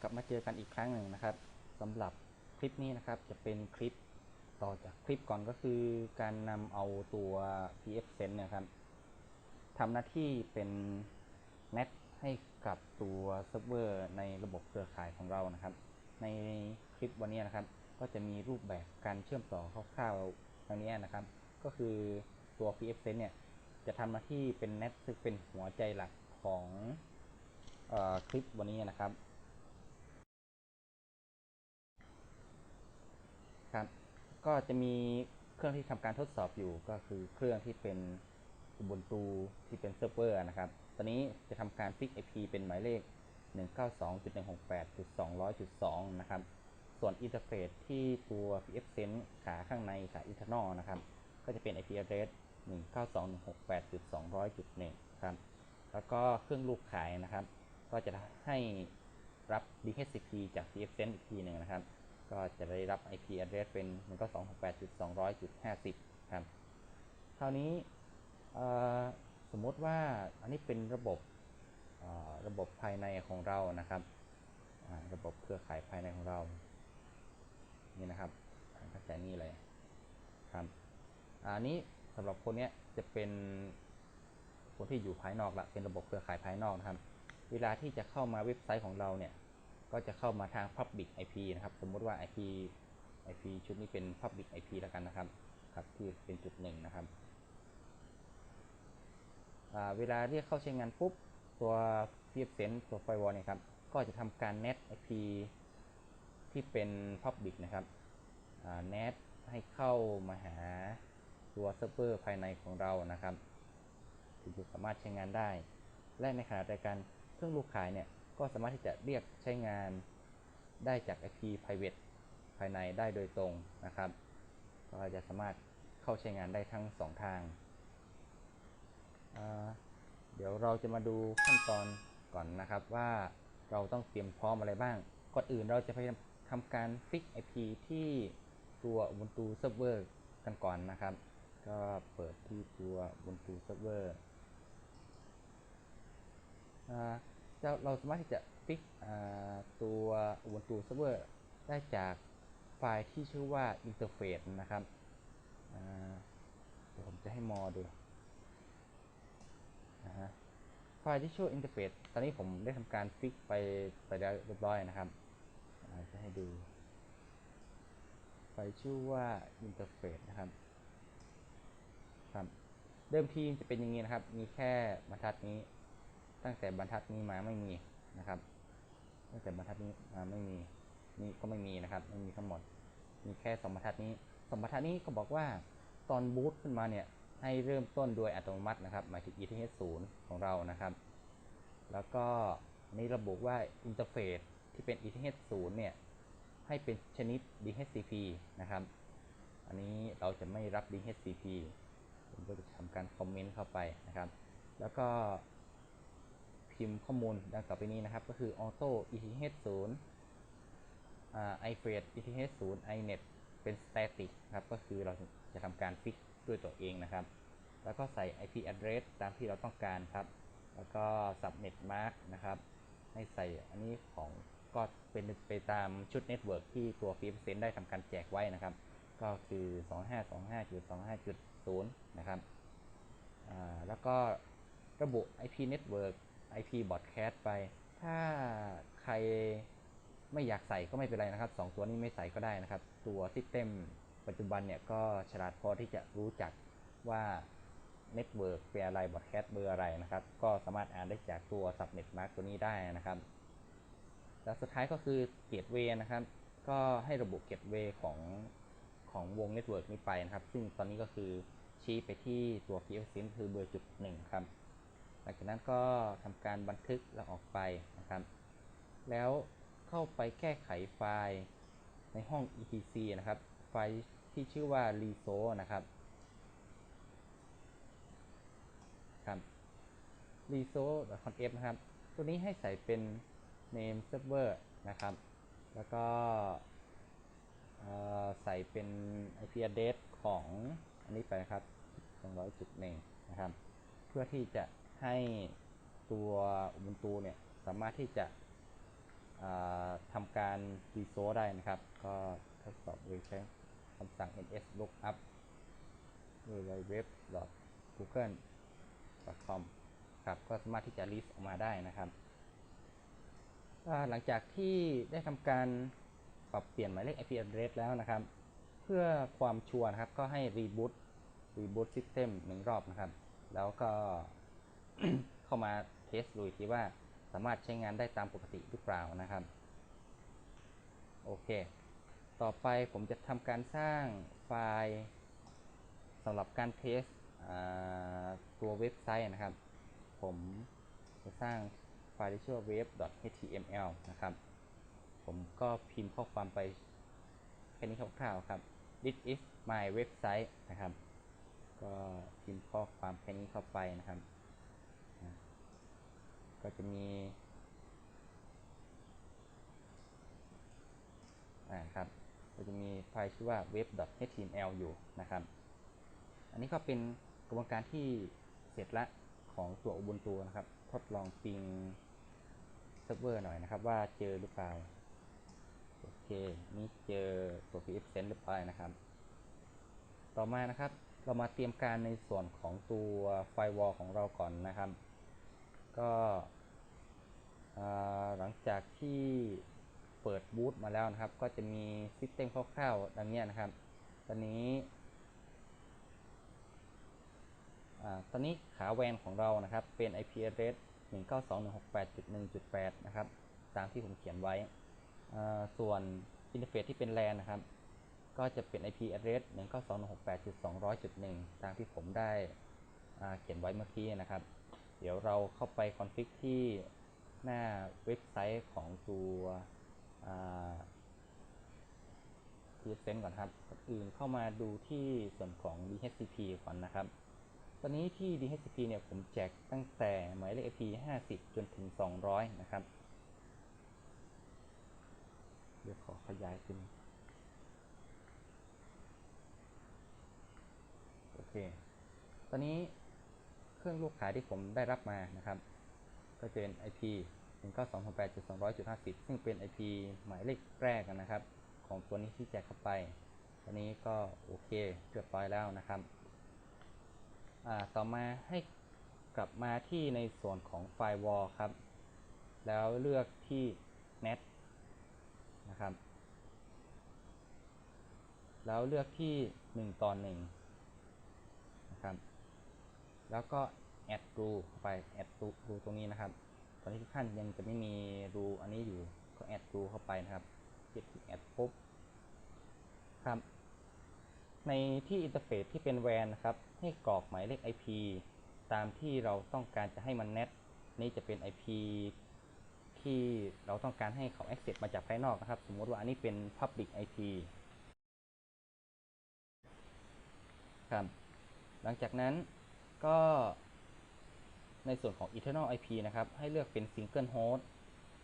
กลับมาเจอกันอีกครั้งหนึ่งนะครับสำหรับคลิปนี้นะครับจะเป็นคลิปต่อจากคลิปก่อนก็คือการนำเอาตัว PF Sense เนะครับทำหน้าที่เป็น NAT ให้กับตัวเซิร์ฟเวอร์ในระบบเครือข่ายของเรานะครับ ในคลิปวันนี้นะครับ ก็จะมีรูปแบบการเชื่อมต่อคร่าวๆดังนี้นะครับ ก็คือตัว PF Sense เนี่ยจะทำหน้าที่เป็น NAT ซึ่งเป็นหัวใจหลักของอคลิปวันนี้นะครับ ก็จะมีเครื่องที่ทำการทดสอบอยู่ก็คือเครื่องที่เป็น Ubuntu ที่เป็นเซิร์ฟเวอร์นะครับ ตอนนี้จะทำการฟิก IP เป็นหมายเลข 192.168.200.2 นะครับ ส่วนอินเทอร์เฟซที่ตัว PFSense ขาข้างในขา internal นะครับ ก็จะเป็น IP address 192.168.200.1 ครับ แล้วก็เครื่องลูกขายนะครับ ก็จะให้รับ DHCP จาก PFSense อีกทีหนึ่งนะครับ ก็จะได้รับ IP address เป็น192.268.200.50 ครับ คราวนี้สมมติว่าอันนี้เป็นระบบระบบภายในของเรานะครับระบบเครือข่ายภายในของเรา นี่นะครับตั้งแต่นี้เลยครับอันนี้สำหรับคนนี้จะเป็นคนที่อยู่ภายนอกละเป็นระบบเครือข่ายภายนอกนะครับ เวลาที่จะเข้ามาเว็บไซต์ของเราเนี่ย ก็จะเข้ามาทาง Public IP นะครับ สมมติว่า IP IP ชุดนี้เป็น Public IP แล้วกันนะครับ ครับที่เป็นจุดหนึ่งนะครับ เวลาเรียกเข้าใช้งานปุ๊บ ตัว PFSense ตัว Firewall เนี่ยครับ ก็จะทำการ NAT IP ที่เป็น Public นะครับ NAT ให้เข้ามาหาตัวเซิร์ฟเวอร์ภายในของเรานะครับ ถึงจะสามารถใช้งานได้ และในขณะเดียวกันเครื่องลูกขายเนี่ย ก็สามารถที่จะเรียกใช้งานได้จาก IP private ภายในได้โดยตรงนะครับก็จะสามารถเข้าใช้งานได้ทั้ง 2 ทาง เดี๋ยวเราจะมาดูขั้นตอนก่อนนะครับว่าเราต้องเตรียมพร้อมอะไรบ้าง ก่อนอื่นเราจะไปทำการฟิก IP ที่ตัว Ubuntu Server กันก่อนนะครับ ก็เปิดที่ตัว Ubuntu Server เราสามารถที่จะฟิกตัว Ubuntu Server ได้จากไฟล์ที่ชื่อว่า interface นะครับเดี๋ยวผมจะให้มอดูนะฮะไฟล์ที่ช่วยอินเทอร์เฟซตอนนี้ผมได้ทำการฟิกไปไปแล้วเรียบร้อยนะครับจะให้ดู ไฟล์ชื่อว่าอินเทอร์เฟซนะครับครับ เดิมทีจะเป็นอย่างนี้นะครับ มีแค่บรรทัดนี้ ตั้งแต่บรรทัดนี้มาไม่มีนะครับ ตั้งแต่บรรทัดนี้มาไม่มี นี่ก็ไม่มีนะครับ ไม่มีทั้งหมด มีแค่สองบรรทัดนี้สองบรรทัดนี้ก็บอกว่าตอนบูตขึ้นมาเนี่ยให้เริ่มต้นโดยอัตโนมัตินะครับ หมายถึง ETH 0ของเรานะครับ แล้วก็นี้ระบุว่าอินเทอร์เฟซที่เป็น ETH 0เนี่ยให้เป็นชนิด DHCP นะครับ อันนี้เราจะไม่รับ DHCP ผมก็จะทำการคอมเมนต์เข้าไปนะครับ แล้วก็ พิมพ์ข้อมูลดังต่อไปนี้นะครับ ก็คือ auto ETH 0 iFrame ETH 0 iNet เป็น static ครับ ก็คือเราจะทำการฟิกด้วยตัวเองนะครับ แล้วก็ใส่ IP address ตามที่เราต้องการครับ แล้วก็ subnet mask นะครับ ให้ใส่อันนี้ของก็เป็นไปตามชุดเน็ตเวิร์กที่ตัว f ี n ได้ทำการแจกไว้นะครับ ก็คือ 2525.25.0 นะครับ แล้วก็ระบุ IP network IP broadcast ไป ถ้าใครไม่อยากใส่ก็ไม่เป็นไรนะครับ 2 ตัวนี้ไม่ใส่ก็ได้นะครับ ตัว System ปัจจุบันเนี่ยก็ฉลาดพอที่จะรู้จักว่าเน็ตเวิร์กเป็นอะไรบอดแคสต์เบอร์อะไรนะครับ ก็สามารถอ่านได้จากตัว subnet mark ตัวนี้ได้นะครับ แล้วสุดท้ายก็คือเกตเวย์นะครับ ก็ให้ระบุเกตเวย์ของของวงเน็ตเวิร์กนี้ไปนะครับ ซึ่งตอนนี้ก็คือชี้ไปที่ตัว p f s i n คือเบอร์จุดหนึ่งครับ ลังจากนั้นก็ทำการบันทึกแล้วออกไปนะครับ แล้วเข้าไปแก้ไขไฟล์ในห้อง etc นะครับ ไฟล์ที่ชื่อว่า reso นะครับครับ reso.conf นะครับ ตัวนี้ให้ใส่เป็น name server นะครับ แล้วก็ใส่เป็น IP address ของอันนี้ไปนะครับ200.1นะครับ เพื่อที่จะ ให้ตัว Ubuntu เนี่ยสามารถที่จะทำการรีโซได้นะครับ ก็ทดสอบโดยใช้คำสั่ง ns lookup www.google.com ครับก็สามารถที่จะ list ออกมาได้นะครับ หลังจากที่ได้ทำการปรับเปลี่ยนหมายเลข IP address แล้วนะครับ เพื่อความชัวร์นะครับก็ให้ reboot reboot system หนึ่งรอบนะครับ แล้วก็ เข้ามาเทสดูอีกทีว่าสามารถใช้งานได้ตามปกติหรือเปล่านะครับ โอเค ต่อไปผมจะทำการสร้างไฟล์สำหรับการเทสอ่าตัวเว็บไซต์นะครับ ผมจะสร้างไฟล์ที่ชื่อว่า web.html นะครับ ผมก็พิมพ์ข้อความไปแค่นี้คร่าวๆครับ this is my website นะครับ ก็พิมพ์ข้อความแค่นี้เข้าไปนะครับ ก็จะมีอ่าครับก็จะมีไฟล์ชื่อว่า web.html อยู่นะครับ อันนี้ก็เป็นกระบวนการที่เสร็จละของตัว Ubuntu นะครับ ทดลองปิงเซิร์ฟเวอร์หน่อยนะครับ ว่าเจอหรือเปล่า โอเค นี่เจอตัว pf send เรียบร้อยนะครับ ต่อมานะครับ เรามาเตรียมการในส่วนของตัวไฟวอลของเราก่อนนะครับ ก็หลังจากที่เปิดบูตมาแล้วนะครับ ก็จะมีซิสเต็มคร่าวๆดังนี้นะครับ ตอนนี้อตอนนี้ขาแวนของเรานะครับ เป็น IP address 192.168.1.8 นะครับ ตามที่ผมเขียนไว้ ส่วนอินเทอร์เฟซที่เป็น LAN นะครับ ก็จะเป็น IP address 192.168.200.1 ตามที่ผมได้เขียนไว้เมื่อกี้นะครับ เดี๋ยวเราเข้าไปคอนฟิกที่หน้าเว็บไซต์ของตัวอ่า PSN ก่อนครับก่อนอื่นเข้ามาดูที่ส่วนของ DHCP ก่อนนะครับ ตอนนี้ที่ DHCP เนี่ยผมแจกตั้งแต่หมายเลข IP 50 จนถึง 200 นะครับ เดี๋ยวขอขยายขึ้น โอเค ตอนนี้ เครื่องลูกขายที่ผมได้รับมานะครับ ก็จะเป็น IP 192.168.200.50 ซึ่งเป็น IP หมายเลขแรกนะครับ ของตัวนี้ที่แจกเข้าไปตอนนี้ก็โอเคเรียบร้อยแล้วนะครับต่อมาให้กลับมาที่ในส่วนของไฟวอลครับ แล้วเลือกที่ net นะครับ แล้วเลือกที่ 1 ต่อ1นะครับ แล้วก็ add rule เข้าไป add rule ตรงนี้นะครับ ตอนนี้ทุกท่านยังจะไม่มีรูอันนี้อยู่ก็ add rule เข้าไปนะครับคลิกที่ add ปุ๊บครับ ในที่อินเทอร์เฟซที่เป็น WAN นะครับ ให้กรอกหมายเลข IP ตามที่เราต้องการจะให้มัน net นี่จะเป็น IP ที่เราต้องการให้เขา access มาจากภายนอกนะครับ สมมติว่าอันนี้เป็น public IP ครับ หลังจากนั้น ก็ในส่วนของ internal IP นะครับ ให้เลือกเป็น single host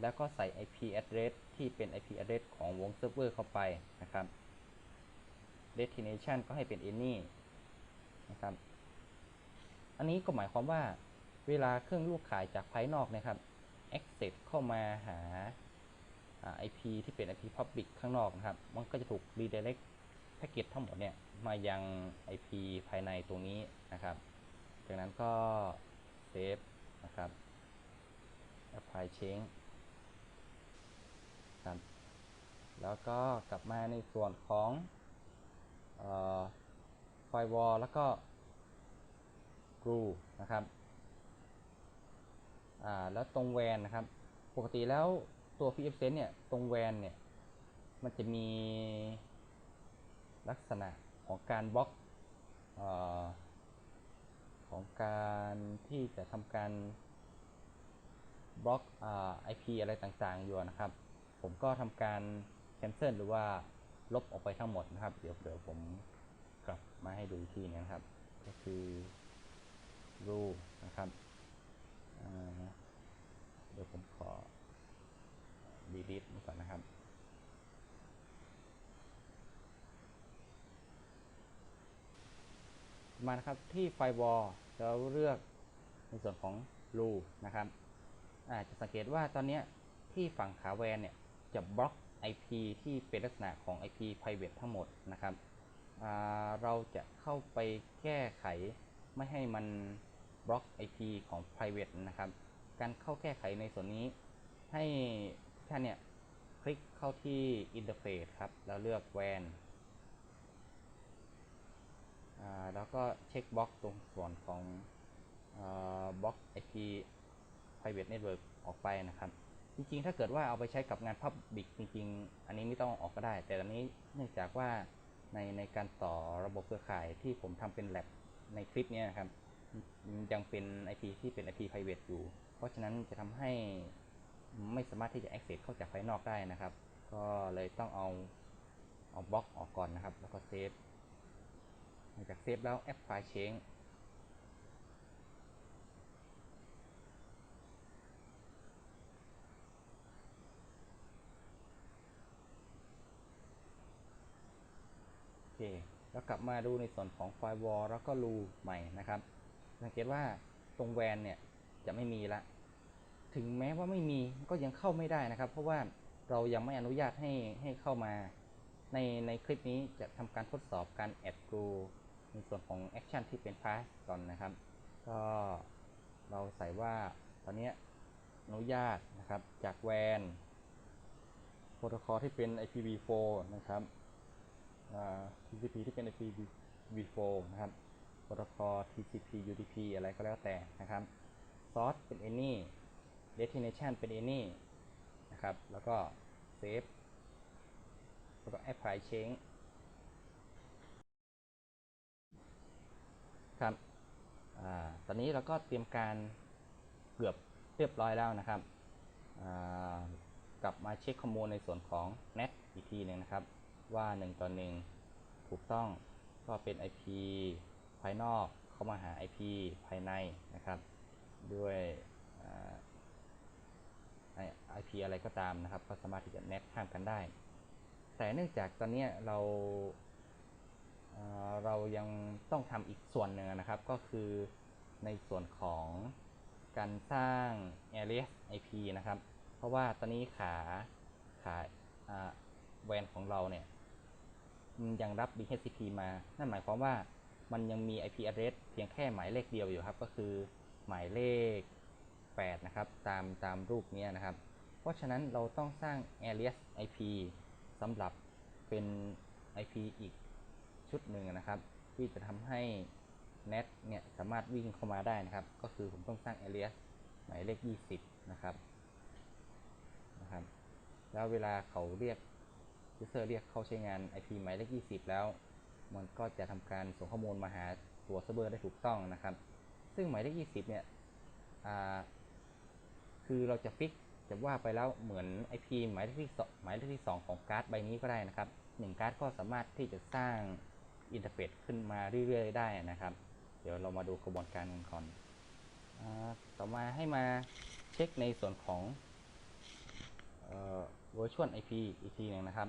แล้วก็ใส่ IP address ที่เป็น IP address ของวงเซิร์ฟเวอร์เข้าไปนะครับ destination ก็ให้เป็น any นะครับ อันนี้ก็หมายความว่าเวลาเครื่องลูกขายจากภายนอกนะครับ access เข้ามาหาอ่า IP ที่เป็น IP public ข้างนอกนะครับ มันก็จะถูก redirect แพ็กเกจทั้งหมดเนี่ย มายัง IP ภายในตรงนี้นะครับ จากนั้นก็เซฟนะครับ apply change ครับแล้วก็กลับมาในส่วนของไฟวอลแล้วก็ glue นะครับแล้วตรงแวนนะครับ ปกติแล้วตัว PF Sense เนี่ย ตรงแวนเนี่ย มันจะมีลักษณะของการบล็อกอ ของการที่จะทำการบล็อกอ่า IP อะไรต่างๆ อยู่นะครับ ผมก็ทำการ cancel หรือว่าลบออกไปทั้งหมดนะครับ เดี๋ยวเดี๋ยวผมกลับมาให้ดูอีกทีนึงนะครับ ก็คือ rule นะครับเดี๋ยวผมขอ delete มันก่อนนะครับ มานะครับที่ไฟวอลแล้วเลือกในส่วนของ rule นะครับอาจจะสังเกตว่าตอนนี้ที่ฝั่งขาแวนเนี่ยจะบล็อก IP ที่เป็นลักษณะของ IP private ทั้งหมดนะครับเราจะเข้าไปแก้ไขไม่ให้มันบล็อก IP ของ private นะครับ การเข้าแก้ไขในส่วนนี้ ให้ท่านเนี่ยคลิกเข้าที่ interface ครับ แล้วเลือก WAN แล้วก็เช็คบล็อกตรงส่วนของบล็อก IP private network ออกไปนะครับ จริง ๆ ถ้าเกิดว่าเอาไปใช้กับงาน Public จริง ๆ อันนี้ไม่ต้องออกก็ได้ แต่ตอนนี้เนื่องจากว่าในในการต่อระบบเครือข่ายที่ผมทำเป็น lab ในคลิปเนี้ยนะครับ ยังเป็น IP ที่เป็น IP private อยู่ เพราะฉะนั้นจะทำให้ไม่สามารถที่จะ access เข้าจากภายนอกได้นะครับ ก็เลยต้องเอาเอาบล็อกออกก่อนนะครับ แล้วก็เซฟ หลังจากเซฟแล้วแอปไฟล์ change โอเค แล้วกลับมาดูในส่วนของไฟล์วอลแล้วก็รูใหม่นะครับ สังเกตว่าตรงแวนเนี่ยจะไม่มีละ ถึงแม้ว่าไม่มีก็ยังเข้าไม่ได้นะครับ เพราะว่าเรายังไม่อนุญาตให้ให้เข้ามาในในคลิปนี้จะทำการทดสอบการ add glue ในส่วนของ action ที่เป็น pass ก่อนนะครับ ก็เราใส่ว่าตอนนี้อนุญาตนะครับจากแวนโปรโตคอลที่เป็น IPv4 นะครับ TCP ที่เป็น IPv4 นะครับ โปรโตคอล TCP UDP อะไรก็แล้วแต่นะครับ source เป็น any destination เป็น any นะครับ แล้วก็ save แล้วก็ apply change ครับอ่า ตอนนี้เราก็เตรียมการเกือบเรียบร้อยแล้วนะครับ กลับมาเช็คข้อมูลในส่วนของ net อีกทีหนึ่งนะครับ ว่า 1 ต่อ 1 ถูกต้องก็เป็น IP ภายนอกเข้ามาหา IP ภายในนะครับ ด้วย IP อะไรก็ตามนะครับ ก็สามารถที่จะแนบข้ามกันได้ แต่เนื่องจากตอนนี้เรา เรายังต้องทำอีกส่วนหนึ่งนะครับ ก็คือในส่วนของการสร้าง alias IP นะครับ เพราะว่าตอนนี้ขาขาแวนของเราเนี่ยยังรับ DHCP มา นั่นหมายความว่ามันยังมี IP address เพียงแค่หมายเลขเดียวอยู่ครับ ก็คือหมายเลข 8 นะครับ ตามตามรูปนี้นะครับ เพราะฉะนั้นเราต้องสร้าง alias IP สำหรับเป็น IP อีก ชุดหนึ่งนะครับ ที่จะทำให้ net เนี่ยสามารถวิ่งเข้ามาได้นะครับ ก็คือผมต้องสร้าง alias หมายเลข 20 นะครับนะครับ แล้วเวลาเขาเรียก user เรียกเข้าใช้งาน IP หมายเลข 20 แล้ว มันก็จะทำการส่งข้อมูลมาหาตัวเซิร์ฟเวอร์ได้ถูกต้องนะครับ ซึ่งหมายเลข 20 เนี่ยคือเราจะฟิกจะว่าไปแล้วเหมือน IP หมายเลขที่หมายเลขที่ 2 ของการ์ดใบนี้ก็ได้นะครับ 1 การ์ดก็สามารถที่จะสร้าง อินเทอร์เฟซขึ้นมาเรื่อยๆได้นะครับ เดี๋ยวเรามาดูกระบวนการกันก่อนอต่อมาให้มาเช็คในส่วนของ virtual IP อีกทีหนึ่งนะครับ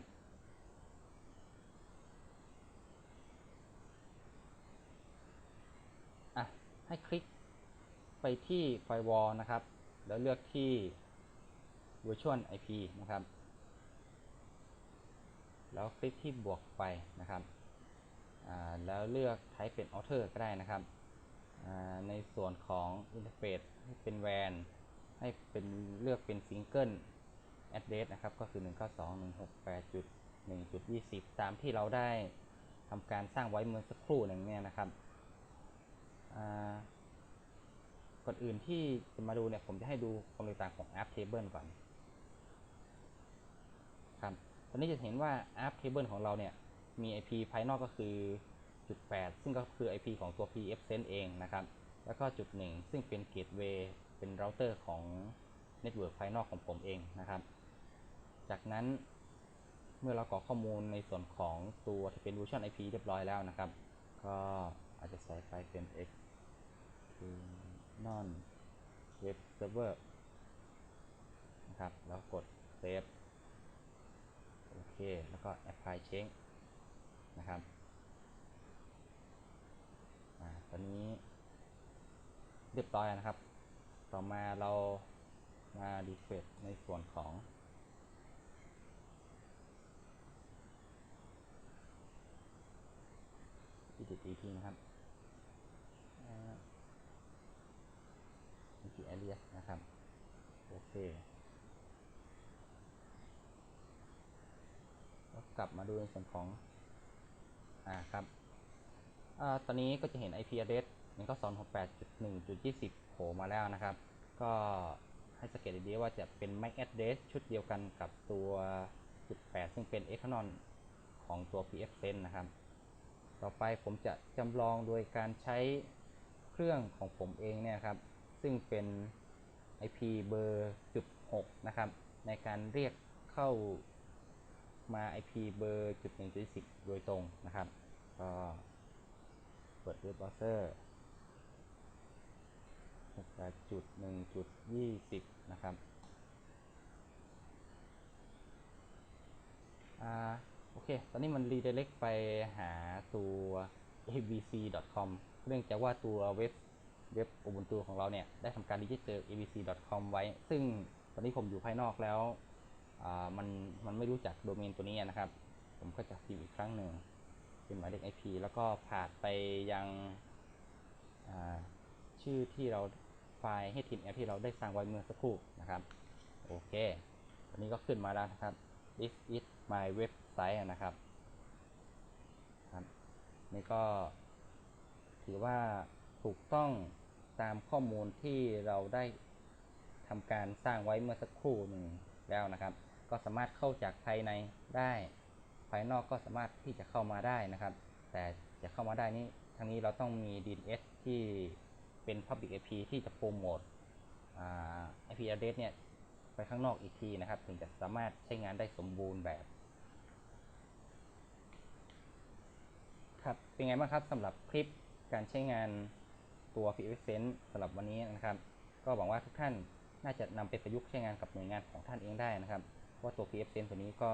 อะให้คลิกไปที่ firewall นะครับ แล้วเลือกที่ virtual IP นะครับ แล้วคลิกที่บวกไปนะครับ แล้วเลือก type เป็น outer ก็ได้นะครับ ในส่วนของ interface ให้เป็น WAN ให้เป็นเลือกเป็น single address นะครับ ก็คือ 192.168.1.20 ตามที่เราได้ทำการสร้างไว้เมื่อสักครู่หนึ่งเนี่ยนะครับก่อนอื่นที่จะมาดูเนี่ย ผมจะให้ดูความแตกต่างของ app table ก่อน ครับ ตอนนี้จะเห็นว่า app table ของเราเนี่ย มี IP ภายนอกก็คือจุด8ซึ่งก็คือ IP ของตัว pfSense เองนะครับ แล้วก็จุด 1 ซึ่งเป็น gateway เป็นเราเตอร์ของ network ภายนอกของผมเองนะครับ จากนั้นเมื่อเรากรอกข้อมูลในส่วนของตัวที่เป็น version IP เรียบร้อยแล้วนะครับ ก็อาจจะใส่ไปเป็น x non web server นะครับ แล้วกด save โอเค แล้วก็ apply change นะครับตอนนี้เรียบร้อยนะครับ ต่อมาเรามารีเฟรชในส่วนของอีกทีทีนะครับอีกทีแอเรียนะครับ โอเคแล้วกลับมาดูในส่วนของ อ่าครับอ่าตอนนี้ก็จะเห็น IP address 192.68.1.20โผล่มาแล้วนะครับ ก็ให้สังเกตดีๆว่าจะเป็น MAC address ชุดเดียวกันกับตัวจุด8ซึ่งเป็น external ของตัว pfSense นะครับ ต่อไปผมจะจำลองโดยการใช้เครื่องของผมเองเนี่ยครับ ซึ่งเป็น IP เบอร์จุด6นะครับ ในการเรียกเข้า มา IP เบอร์จุด1จุด10โดยตรงนะครับ ก็เปิดเว็บเบราว์เซอร์จุด1จุด20นะครับอ่าโอเค ตอนนี้มัน redirect ไปหาตัว abc.com เนื่องจากว่าตัวเว็บเว็บ Ubuntu ของเราเนี่ย ได้ทำการ register abc.com ไว้ ซึ่งตอนนี้ผมอยู่ภายนอกแล้ว มันมันไม่รู้จักโดเมนตัวนี้นะครับ ผมก็จะพิมพ์อีกครั้งหนึ่งเป็นหมายเลข IP แล้วก็ผ่านไปยังชื่อที่เราไฟล์ HTML ที่เราได้สร้างไว้เมื่อสักครู่นะครับ โอเคตอนนี้ก็ขึ้นมาแล้วนะครับ this is my website นะครับครับ นี่ก็ถือว่าถูกต้องตามข้อมูลที่เราได้ทำการสร้างไว้เมื่อสักครู่หนึ่งแล้วนะครับ ก็สามารถเข้าจากภายในได้ ภายนอกก็สามารถที่จะเข้ามาได้นะครับ แต่จะเข้ามาได้นี้ทั้งนี้เราต้องมี DNS ที่เป็น Public IP ที่จะโปรโมท IP address เนี่ยไปข้างนอกอีกทีนะครับ ถึงจะสามารถใช้งานได้สมบูรณ์แบบ ครับเป็นไงบ้างครับสำหรับคลิปการใช้งานตัว PFSense สำหรับวันนี้นะครับ ก็หวังว่าทุกท่านน่าจะนำไปประยุกต์ใช้งานกับหน่วยงานของท่านเองได้นะครับ เพราตัว PFSense ตัวนี้ก็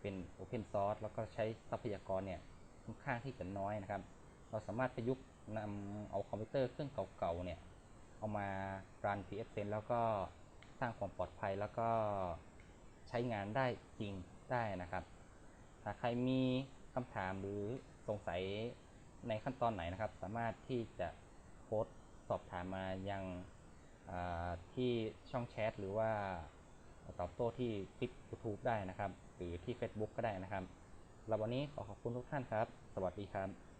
เป็น Open Source แล้วก็ใช้ทรัพยากรเนี่ยค่อนข้างที่จะน้อยนะครับ เราสามารถประยุกต์นำเอาคอมพิวเตอร์เครื่องเก่าๆเนี่ยเอามารัน PFSense แล้วก็สร้างความปลอดภัยแล้วก็ใช้งานได้จริงได้นะครับถ้าใครมีคำถามหรือสงสัยในขั้นตอนไหนนะครับ สามารถที่จะโพสต์สอบถามมายังที่ช่องแชทหรือว่า ตอบโต้ที่คลิป YouTube ได้นะครับ หรือที่ Facebook ก็ได้นะครับสำหรับวันนี้ขอขอบคุณทุกท่านครับ สวัสดีครับ